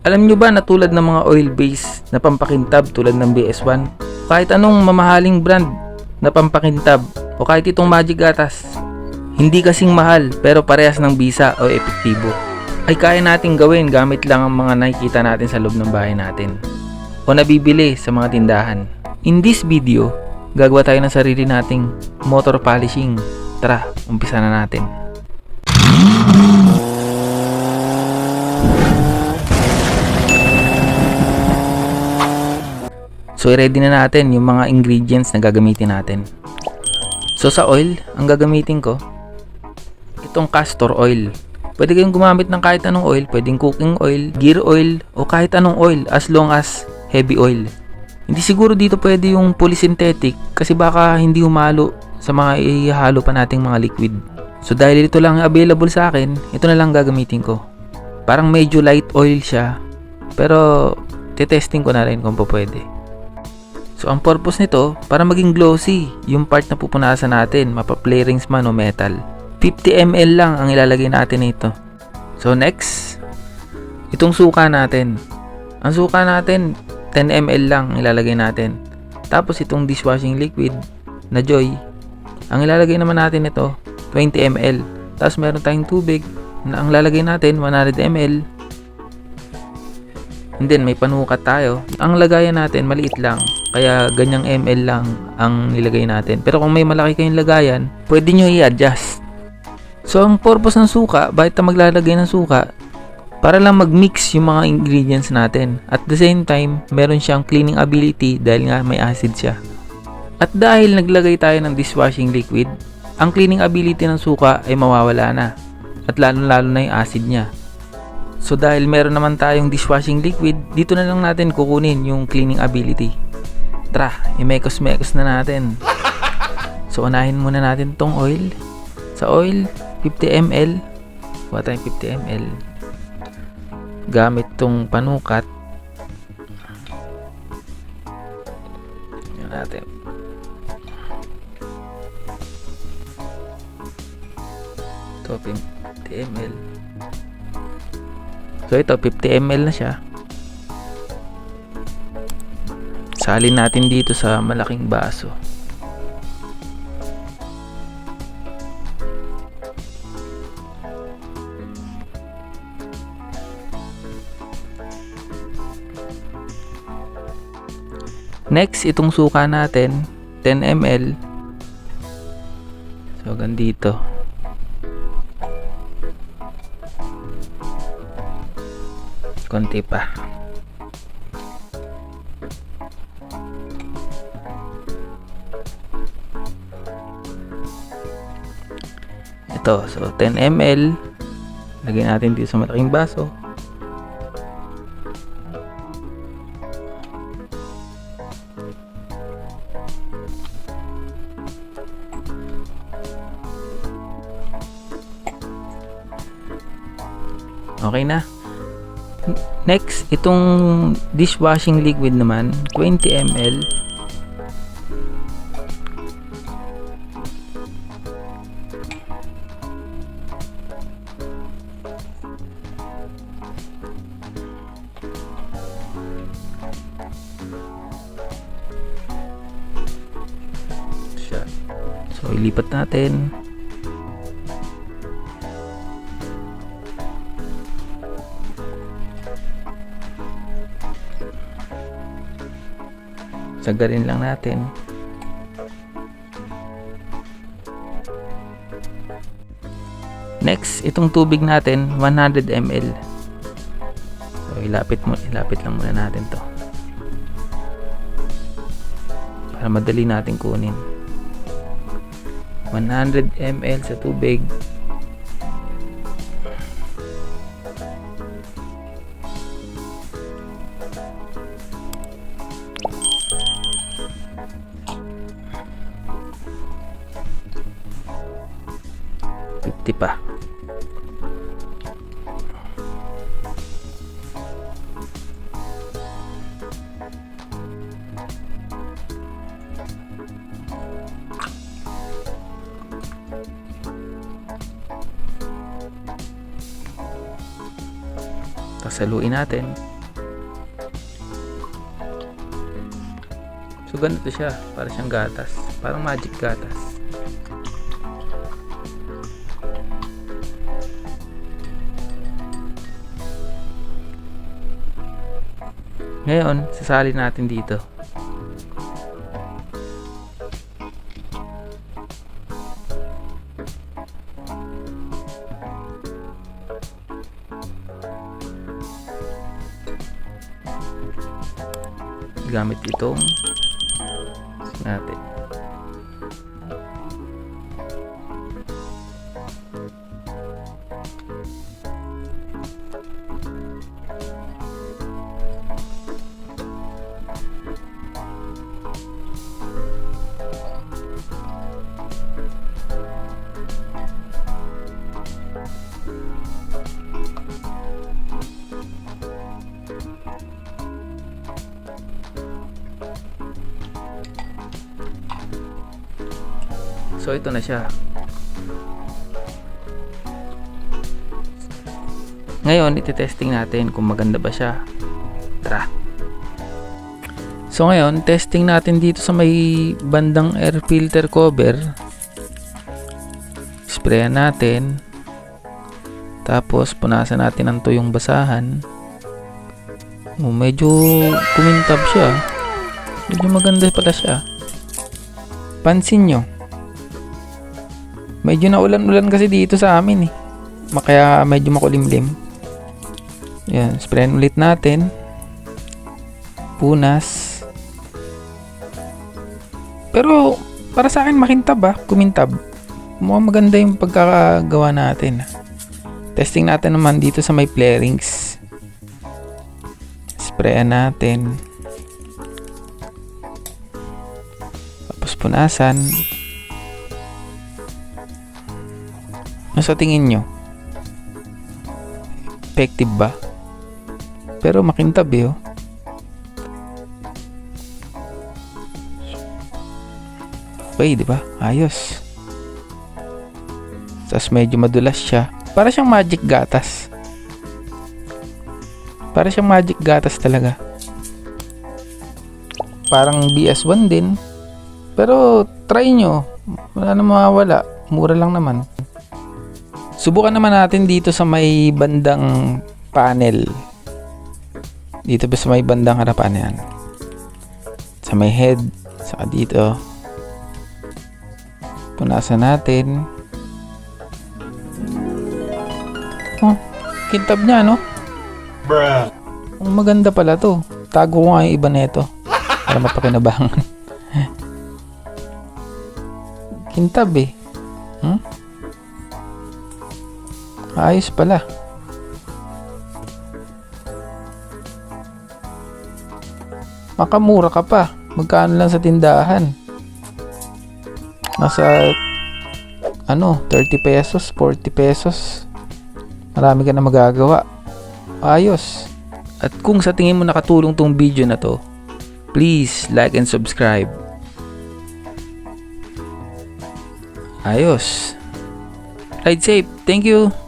Alam nyo ba na tulad ng mga oil base na pampakintab tulad ng BS1, kahit anong mamahaling brand na pampakintab o kahit itong Magic Gatas, hindi kasing mahal pero parehas ng bisa o epektibo ay kaya nating gawin gamit lang ang mga nakikita natin sa loob ng bahay natin o nabibili sa mga tindahan. In this video, gagawa tayo ng sarili nating motor polishing. Tara, umpisa na natin. So, i-ready na natin yung mga ingredients na gagamitin natin. So, sa oil, ang gagamitin ko, itong castor oil. Pwede kayong gumamit ng kahit anong oil, pwedeng cooking oil, gear oil, o kahit anong oil as long as heavy oil. Hindi siguro dito pwede yung polysynthetic kasi baka hindi humalo sa mga ihalo pa nating mga liquid. So dahil ito lang available sa akin, ito na lang gagamitin ko. Parang medyo light oil siya, pero tetesting ko na rin kung pa pwede. So ang purpose nito, para maging glossy yung part na pupunasan natin, mapa-play rings man o metal. 50 ml lang ang ilalagay natin nito. So next, itong suka natin. Ang suka natin, 10 ml lang ilalagay natin. Tapos itong dishwashing liquid na Joy, ang ilalagay naman natin ito, 20 ml. Tapos meron tayong tubig na ang lalagay natin, 100 ml. And then may panukat tayo. Ang lagayan natin maliit lang. Kaya ganyang ml lang ang nilagay natin. Pero kung may malaki kayong lagayan, pwede nyo i-adjust. So ang purpose ng suka, bakit na maglalagay ng suka? Para lang mag-mix yung mga ingredients natin. At the same time, meron siyang cleaning ability dahil nga may acid siya. At dahil naglagay tayo ng dishwashing liquid, ang cleaning ability ng suka ay mawawala na. At lalo-lalo na yung acid niya. So dahil meron naman tayong dishwashing liquid, dito na lang natin kukunin yung cleaning ability. Tara, imekos-mekos na natin. So unahin muna natin tong oil. Sa oil, 50 ml. Kuha tayong 50 ml. Gamit tong panukat. Yan natin. Ito, 50 ml. So ito, 50 ml na siya. Salin natin dito sa malaking baso. Next, itong suka natin, 10 ml. So, ganito. Konti pa. Ito, so 10 ml. Lagyan natin dito sa malaking baso. Okay na. Next, itong dishwashing liquid naman, 20 ml. So, ilipat natin. Sagarin lang natin. Next, itong tubig natin, 100 ml. So, ilapit mo, ilapit lang muna natin 'to. Para madali natin kunin. 100 ml sa tubig. 50 pa saluin natin. So ganito siya. Para siyang gatas. Parang magic gatas. Ngayon, sasali natin dito. Gamit itong natin. So ito na siya. Ngayon, iti-testing natin kung maganda ba siya. Tara. So ngayon, testing natin dito sa may bandang air filter cover. Sprayan natin. Tapos punasan natin ng tuyong basahan. Oh, medyo kumintab siya. Medyo maganda pala siya. Pansin nyo, Medyo naulan-ulan kasi dito sa amin eh. Kaya medyo makulimlim. Yan, sprayan ulit natin. Punas. Pero para sa akin makintab ah, kumintab. Mukhang maganda yung pagkakagawa natin. Testing natin naman dito sa may flarings. Sprayan natin. Tapos punasan. Ano sa tingin nyo? Effective ba? Pero makintab eh oh. Okay, di ba? Ayos. Tapos medyo madulas siya. Para siyang magic gatas. Para siyang magic gatas talaga. Parang BS1 din. Pero try nyo. Wala na mawawala. Mura lang naman. Subukan naman natin dito sa may bandang panel. Dito ba sa may bandang harapan yan? Sa may head. Saka dito. Punasan natin. Oh, kintab niya, no? Bruh. Ang maganda pala to. Tago ko nga yung iba nito. Para mapakinabangan. kintab eh. Hmm? Ayos pala. Makamura ka pa. Magkano lang sa tindahan? Nasa ano, 30 pesos, 40 pesos. Marami ka na magagawa. Ayos. At kung sa tingin mo nakatulong tong video na to, please like and subscribe. Ayos. Ride safe. Thank you.